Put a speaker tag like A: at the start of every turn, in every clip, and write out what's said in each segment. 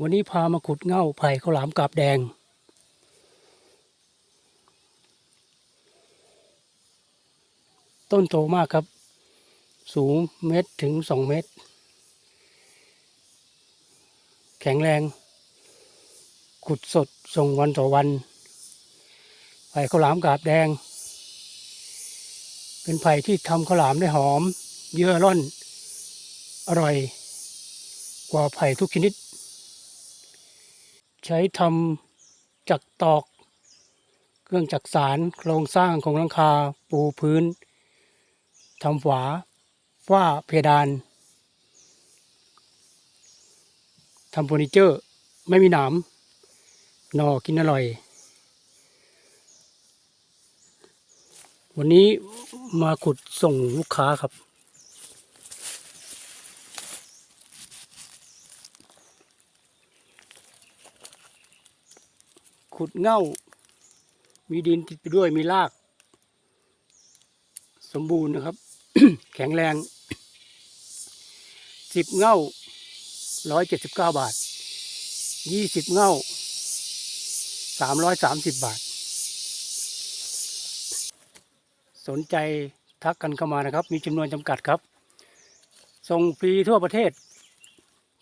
A: วันนี้พามาขุดเง่าไผ่ข้าวหลามกาบแดง ต้นโตมากครับ สูงเมตรถึงสองเมตร แข็งแรง ขุดสดส่งวันต่อวัน ไผ่ข้าวหลามกาบแดง เป็นไผ่ที่ทำข้าวหลามได้หอม เยื่อร่อน อร่อย กว่าไผ่ทุกชนิด ใช้ทำจักตอก เครื่องจักสารโครงสร้างของหลังคาปูพื้นทำฝาฝ้าเพดานทำเฟอร์นิเจอร์ ไม่มีหนามนอกินอร่อย วันนี้มาขุดส่งลูกค้าครับ ขุดเง่า มีดินติดไปด้วยมีราก สมบูรณ์นะครับ แข็งแรงสิบเง่าร้อยเจ็ดสิบเก้าบาทยี่สิบเง่าสามร้อยสามสิบบาท สนใจทักกันเข้ามานะครับ มีจำนวนจำกัดครับ ส่งฟรีทั่วประเทศ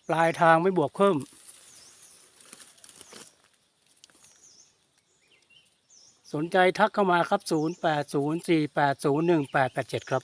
A: ปลายทางไม่บวกเพิ่ม สนใจทักเข้ามาครับ 0804801887 ครับ